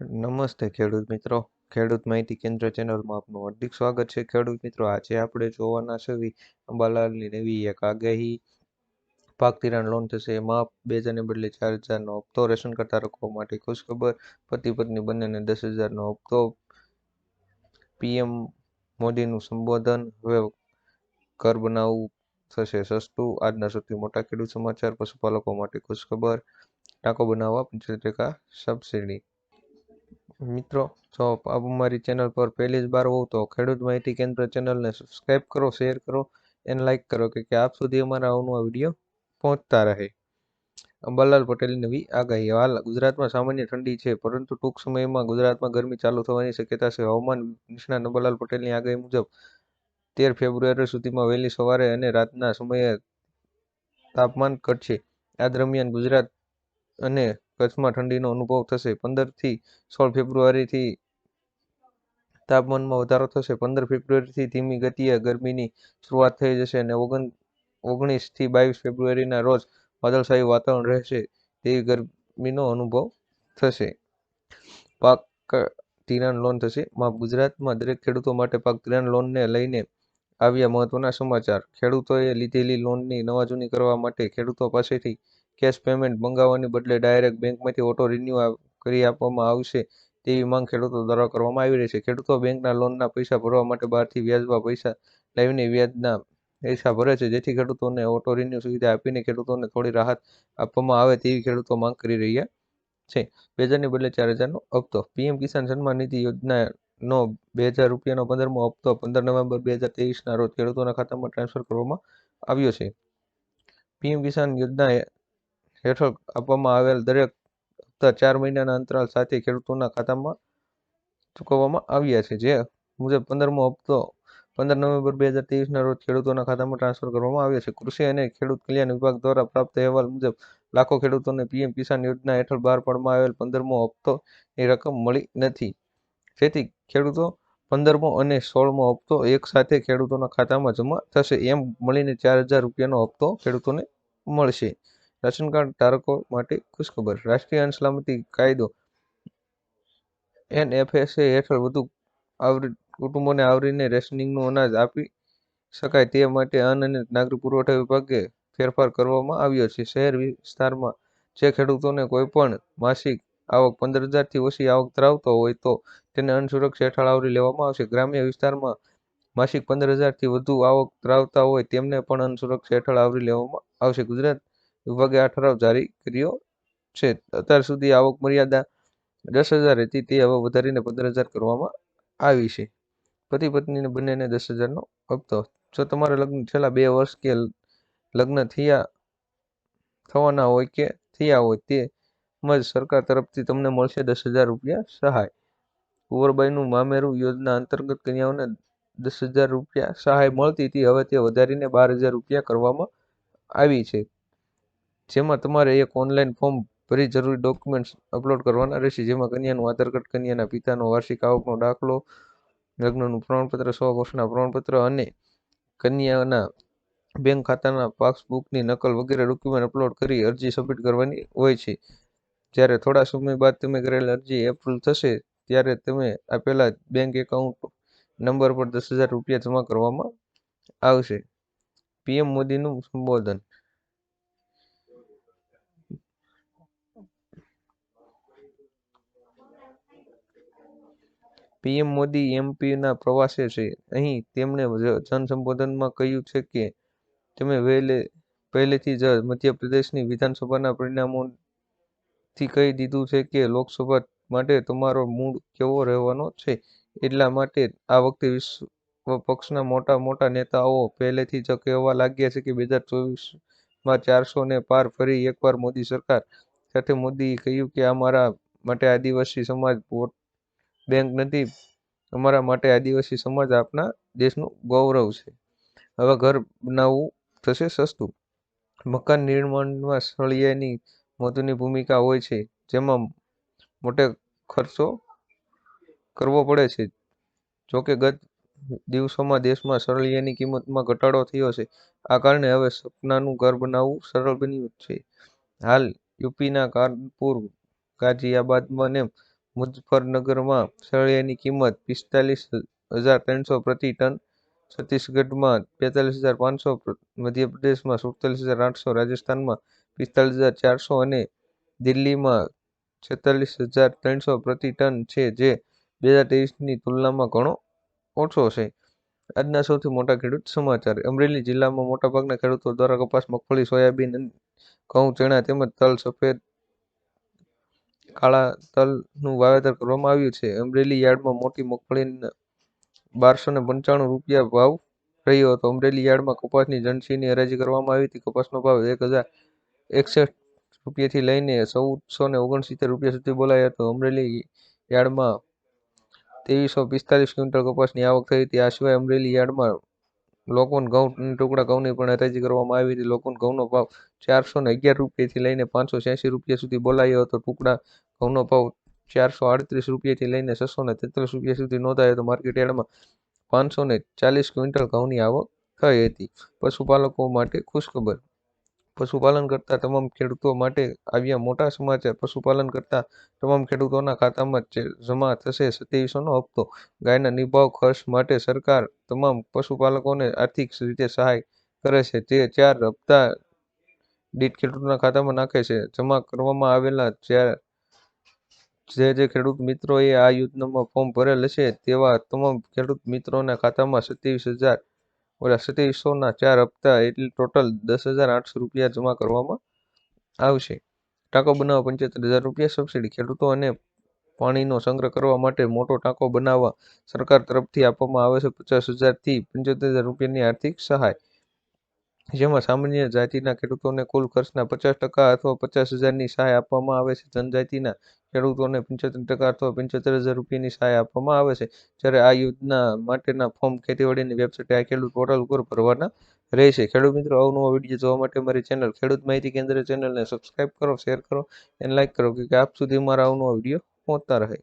નમસ્તે ખેડૂત મિત્રો. ખેડૂત માહિતી કેન્દ્ર ચેનલમાં આપનું હાર્દિક સ્વાગત છે. ખેડૂત મિત્રો, આજે આપણે જોવાના છે અંબાલાલની નવી એક આગાહી. પાક ધિરાણ લોન થશે. માપ બે હજારને બદલે ચાર હજારનો હપ્તો રેશન કાર્ડ ધારકો માટે ખુશખબર. પતિ પત્ની બંનેને દસ હજારનો હપ્તો. પીએમ મોદીનું સંબોધન. હવે ઘર બનાવવું થશે સસ્તું. આજના સૌથી મોટા ખેડૂત સમાચાર, પશુપાલકો માટે ખુશખબર. ટાંકો બનાવવા પંચોતેર ટકા સબસિડી. મિત્રો, જો આપ અમારી ચેનલ પર પહેલી જ બાર હોવ તો ખેડૂત માહિતી કેન્દ્ર ચેનલને સબસ્ક્રાઈબ કરો શેર કરો અને લાઇક કરો કે કે આપ સુધી અમારા આવનું વીડિયો પહોંચતા રહે. અંબાલાલ પટેલની નવી આગાહી. હાલ ગુજરાતમાં સામાન્ય ઠંડી છે, પરંતુ ટૂંક સમયમાં ગુજરાતમાં ગરમી ચાલુ થવાની શક્યતા છે. હવામાન નિષ્ણાત અંબાલાલ પટેલની આગાહી મુજબ તેર ફેબ્રુઆરી સુધીમાં વહેલી સવારે અને રાતના સમયે તાપમાન ઘટશે. આ દરમિયાન ગુજરાત અને કચ્છમાં ઠંડીનો અનુભવ થશે. પંદરથી સોળ ફેબ્રુઆરીથી તાપમાનમાં વધારો થશે. પંદર ફેબ્રુઆરીથી ધીમી ગતિએ ગરમીની શરૂઆત થઈ જશે અને ઓગણ, ઓગણીસથી બાવીસ ફેબ્રુઆરીના રોજ વાદળછાયું વાતાવરણ રહેશે તેવી ગરમીનો અનુભવ થશે. પાક ધિરાણ લોન થશે. ગુજરાતમાં દરેક ખેડૂતો માટે પાક ધિરાણ લોનને લઈને આવ્યા મહત્વના સમાચાર. ખેડૂતોએ લીધેલી લોનની નવા જૂની કરવા માટે ખેડૂતો પાસેથી કેશ પેમેન્ટ મંગાવવાની બદલે ડાયરેક્ટ બેંકમાંથી ઓટો રિન્યુ કરી આપવામાં આવશે તેવી માંગ ખેડૂતો દ્વારા કરવામાં આવી રહી છે. ખેડૂતો બેંકના લોનના પૈસા ભરવા માટે બહારથી વ્યાજમાં પૈસા લાવીને વ્યાજના પૈસા ભરે છે, જેથી ખેડૂતોને ઓટો રિન્યુ સુવિધા આપીને ખેડૂતોને થોડી રાહત આપવામાં આવે તેવી ખેડૂતો માંગ કરી રહ્યા છે. બે હજારની બદલે ચાર હજારનો હપ્તો. પીએમ કિસાન સન્માન નિધિ યોજનાનો બે હજાર રૂપિયાનો પંદરમો હપ્તો પંદર નવેમ્બર બે હજાર તેવીસના રોજ ખેડૂતોના ખાતામાં ટ્રાન્સફર કરવામાં આવ્યો છે. પીએમ કિસાન યોજના હેઠળ આપવામાં આવેલ દરેક હપ્તા ચાર મહિનાના અંતરાલ સાથે ખેડૂતોના ખાતામાં ચૂકવવામાં આવ્યા છે. જે મુજબ પંદરમો હપ્તો પંદર નવેમ્બર બે હજાર ત્રેવીસના રોજ ખેડૂતોના ખાતામાં ટ્રાન્સફર કરવામાં આવ્યા છે. કૃષિ અને ખેડૂત કલ્યાણ વિભાગ દ્વારા પ્રાપ્ત અહેવાલ મુજબ લાખો ખેડૂતોને પીએમ કિસાન યોજના હેઠળ બહાર પાડવામાં આવેલ પંદરમો હપ્તોની રકમ મળી નથી. જેથી ખેડૂતો પંદરમો અને સોળમો હપ્તો એક સાથે ખેડૂતોના ખાતામાં જમા થશે. એમ મળીને ચાર હજાર રૂપિયાનો હપ્તો ખેડૂતોને મળશે. રાશન કાર્ડ ધારકો માટે ખુશખબર. રાષ્ટ્રીય અન્ન સલામતી કાયદો એનએફએસએ હેઠળ વધુ આવરી, કુટુંબોને આવરીને રેશનિંગનું અનાજ આપી શકાય તે માટે અન્ન અને નાગરિક પુરવઠા વિભાગે ફેરફાર કરવામાં આવ્યો છે. શહેર વિસ્તારમાં જે ખેડૂતોને કોઈપણ માસિક આવક પંદર હજારથી ઓછી આવક ધરાવતો હોય તો તેને અન્ન સુરક્ષા હેઠળ આવરી લેવામાં આવશે. ગ્રામ્ય વિસ્તારમાં માસિક પંદર હજારથી વધુ આવક ધરાવતા હોય તેમને પણ અન્ન સુરક્ષા હેઠળ આવરી લેવામાં આવશે. ગુજરાત વિભાગે આ ઠરાવ જારી કર્યો છે. અત્યાર સુધી આવક મર્યાદા દસ હજાર હતી, તે હવે વધારીને પંદર હજાર કરવામાં આવી છે. પતિ પત્નીને બંનેને દસ હજારનો હપ્તો. જો તમારા લગ્ન છેલ્લા બે વર્ષ કે લગ્ન થયા થવાના હોય કે થયા હોય તેમજ સરકાર તરફથી તમને મળશે દસ હજાર રૂપિયા સહાય. કુંવરબાઈનું મામેરું યોજના અંતર્ગત કન્યાઓને દસ હજાર રૂપિયા સહાય મળતી હતી. હવે તે વધારીને બાર હજાર રૂપિયા કરવામાં આવી છે. જેમાં તમારે એક ઓનલાઈન ફોર્મ ભરી જરૂરી ડોક્યુમેન્ટ્સ અપલોડ કરવાના રહેશે, જેમાં કન્યાનું આધાર કાર્ડ, કન્યાના પિતાનો વાર્ષિક આવકનો દાખલો, લગ્નનું પ્રમાણપત્ર, સો વર્ષના પ્રમાણપત્ર અને કન્યાના બેંક ખાતાના પાસબુકની નકલ વગેરે ડોક્યુમેન્ટ અપલોડ કરી અરજી સબમિટ કરવાની હોય છે. જ્યારે થોડા સમય બાદ તમે કરેલ અરજી એપ્રુવ થશે, ત્યારે તમે આપેલા બેંક એકાઉન્ટ નંબર પર દસ હજાર રૂપિયા જમા કરવામાં આવશે. પીએમ મોદીનું સંબોધન. પીએમ મોદી એમપીના પ્રવાસે છે. અહીં તેમણે જનસંબોધનમાં કહ્યું છે કે, તમે વહેલે, પહેલેથી જ મધ્યપ્રદેશની વિધાનસભાના પરિણામોથી કહી દીધું છે કે લોકસભા માટે તમારો મૂડ કેવો રહેવાનો છે. એટલા માટે આ વખતે વિશ્વ પક્ષના મોટા મોટા નેતાઓ પહેલેથી જ કહેવા લાગ્યા છે કે બે હજાર ચોવીસમાં ચારસો ને પાર ફરી એકવાર મોદી સરકાર. સાથે મોદીએ કહ્યું કે અમારા માટે આદિવાસી સમાજ વોટ બેંક નથી. અમારા માટે આદિવાસી સમાજ આપણા દેશનું ગૌરવ છે. હવે ઘર બનાવવું થશે સસ્તું. મકાન નિર્માણમાં સળિયાની મહત્વની ભૂમિકા હોય છે, જેમાં મોટે ખર્ચો કરવો પડે છે. જોકે ગત દિવસોમાં દેશમાં સળિયાની કિંમતમાં ઘટાડો થયો છે. આ કારણે હવે સપનાનું ઘર બનાવવું સરળ બન્યું છે. હાલ યુપીના કાનપુર, ગાઝિયાબાદમાં ને મુઝફ્ફરનગરમાં સળિયાની કિંમત પિસ્તાલીસ હજાર ત્રણસો પ્રતિ ટન, છત્તીસગઢમાં બેતાલીસ હજાર પાંચસો મધ્યપ્રદેશમાં સુડતાલીસ હજાર આઠસો, રાજસ્થાનમાં પિસ્તાલીસ હજાર ચારસો અને દિલ્હીમાં છેતાલીસ હજાર ત્રણસો પ્રતિ ટન છે, જે બે હજાર ત્રેવીસની તુલનામાં ઘણો ઓછો છે. આજના સૌથી મોટા ખેડૂત સમાચાર. અમરેલી જિલ્લામાં મોટાભાગના ખેડૂતો દ્વારા કપાસ મગફળી સોયાબીન, ઘઉં, ચણા તેમજ તલ, સફેદ કાળા તલનું વાવેતર કરવામાં આવ્યું છે. અમરેલી યાર્ડમાં મોટી મગફળીના બારસો ને પંચાણું રૂપિયા ભાવ રહ્યો હતો. અમરેલી યાર્ડમાં કપાસની જણસીની હરાજી કરવામાં આવી હતી. કપાસનો ભાવ એક હજાર એકસઠ રૂપિયાથી લઈને ચૌદસો ને ઓગણસિત્તેર રૂપિયા સુધી બોલાયો હતો. અમરેલી યાર્ડમાં ત્રેવીસો પિસ્તાલીસ ક્વિન્ટલ કપાસની આવક થઈ હતી. આ સિવાય અમરેલી યાર્ડમાં લોકોન ઘઉં ટુકડા ઘઉંની પણ અરજી કરવામાં આવી હતી. લોકોન ઘઉંનો ભાવ ચારસો ને અગિયાર રૂપિયાથી લઈને પાંચસો છ્યાસી રૂપિયા સુધી બોલાયો હતો. ટુકડા ઘઉંનો ભાવ ચારસો આડત્રીસ રૂપિયાથી લઈને છસો ને તેત્રીસ રૂપિયા સુધી નોંધાયો હતો. માર્કેટ યાર્ડમાં પાંચસો ને ચાલીસ ક્વિન્ટલ ઘઉંની આવક થઈ હતી. પશુપાલકો માટે ખુશખબર પશુપાલન કરતા તમામ ખેડૂતો માટે આવ્યા મોટા સમાચાર. પશુપાલન કરતા તમામ ખેડૂતોના ખાતામાં જમા થશે સત્યાવીસોનો હપ્તો. ગાયના નિભાવ ખર્ચ માટે સરકાર તમામ પશુપાલકોને આર્થિક રીતે સહાય કરે છે. તે ચાર હપ્તા દીઠ ખેડૂતોના ખાતામાં નાખે છે. જમા કરવામાં આવેલા જ્યારે જે જે ખેડૂત મિત્રોએ આ યોજનામાં ફોર્મ ભરેલ છે તેવા તમામ ખેડૂત મિત્રોના ખાતામાં સત્યાવીસ હજાર ઓલા સત્યાવીસોના ચાર હપ્તા એટલે ટોટલ દસ હજાર આઠસો રૂપિયા જમા કરવામાં આવશે. ટાંકો બનાવવા પંચોતેર હજાર રૂપિયા સબસિડી ખેડૂતો અને પાણીનો સંગ્રહ કરવા માટે મોટો ટાંકો બનાવવા સરકાર તરફથી આપવામાં આવે છે. પચાસ હજારથી પંચોતેર હજાર રૂપિયાની આર્થિક સહાય જેમાં સામાન્ય જાતિના ખેડૂતોને કુલ ખર્ચના પચાસ ટકા અથવા પચાસ હજારની સહાય આપવામાં આવે છે. જનજાતિના ખેડૂતોને પંચોતેર ટકા અથવા પંચોતેર હજાર રૂપિયાની સહાય આપવામાં આવે છે. જ્યારે આ યોજના માટેના ફોર્મ ખેતીવાડીની વેબસાઇટ આ ખેડૂત પોર્ટલ ઉપર ભરવાના રહેશે. ખેડૂત મિત્રો અવનવો વીડિયો જોવા માટે મારી ચેનલ ખેડૂત માહિતી કેન્દ્ર ચેનલને સબસ્ક્રાઇબ કરો શેર કરો અને લાઇક કરો કે આપ સુધી મારા અવનવા વીડિયો પહોંચતા રહે.